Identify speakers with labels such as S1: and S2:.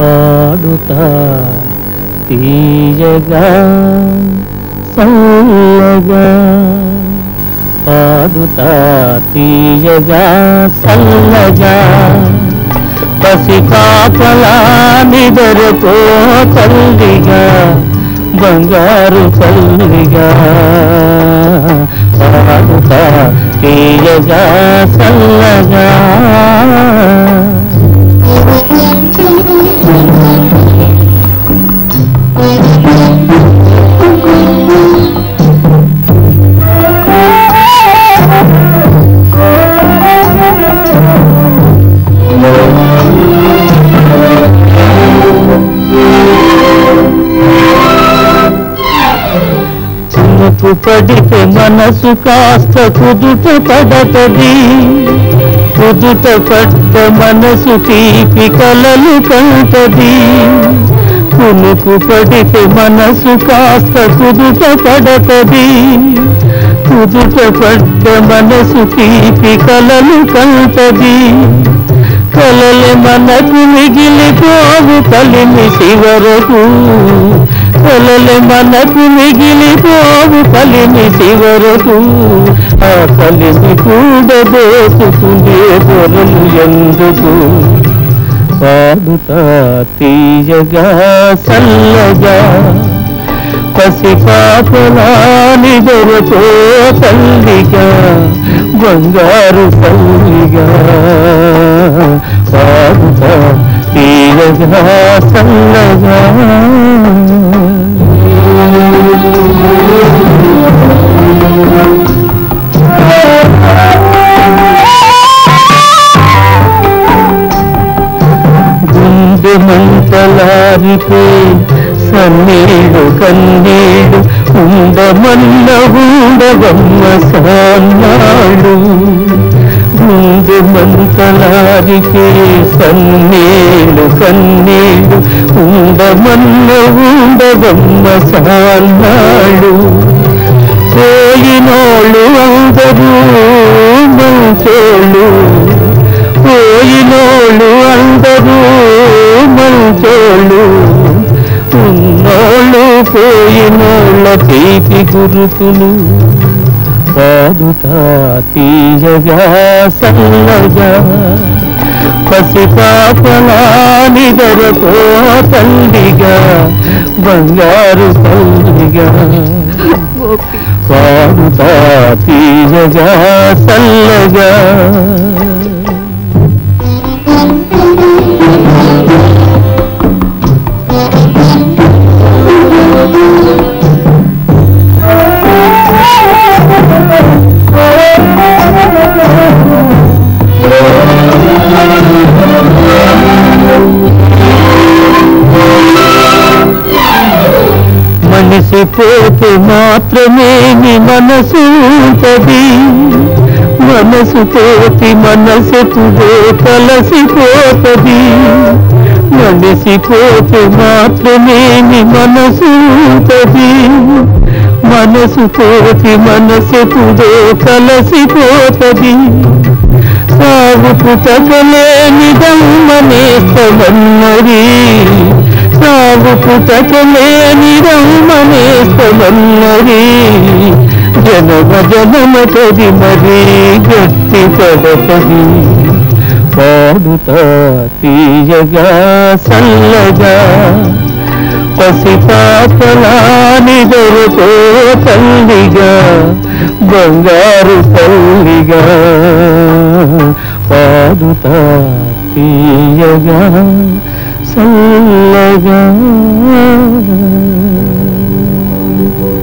S1: పాడుతా. తీయగా సల్లగా పాడుతా. తీయగా సల్లగా పసి కాపలా నిదరతో తల్లిగా బంగారు తల్లిగా పాడుతా. తీయగా సల్లగా చినుకు పడితే మనసు కాస్త కుదుట పడతది. కుదుట పడ్డ మనసు తీపి కలలు కంటది కునుకు పడితే మనసు కాస్త కుదుట పడతది. కుదుట పడ్డ మనసు తీపి కలలు కంటది కలలు మనకు మిగిలిపోవు కలిమి శివరకు కొలలు మనకు మిగిలిపోవు కలిమి శివరకు ఆ కలిమి కూడబోసుకునే దోచుకునే పొరలు ఎందుకు? పాడుతా తీయగా సల్లగా పసిపాపలాని దొరతో తల్లిగా బంగారు తల్లిగా. పాడుతా తీయగా సల్లగా మంటలారితే సన్నీడు కన్నీడు ఉండమన్న ఉండవమ్మ సాన్నాడు. గుండె మంటలారితే సన్నీడు కన్నీడు ఉండమన్న ఉండవమ్మ సాన్నాడు. పోయినోళ్ళు అందరూ మంచోళ్ళు. తీపి గురుతులు పాడుతా తీయగా సల్లగా పసి పాపలాని దొరతో తల్లిగా బంగారు తల్లిగా. పాడుతా తీయగా సల్లగా మనిషి మాత్రమే నీ మనసు ఉంటది మనసు పోతి మనసెప్పుడో కలసిపోతది మనిషి పోతే మాత్రమే నీ మనసు ఉంటది మనసు పోతి మనసెప్పుడో కలసిపోతది సాగు పుటకలేని దమ్మనేస్తమన్నది సాగు పుటకలేని వల్లరి జనమ జనమ జనమతది మరీ గట్టి పడపది పాడుతా తీయగా సల్లగా పసి పాపలాని తల్లిగా బంగారు తల్లిగా పాడుతా తీయగా సల్లగా Thank you.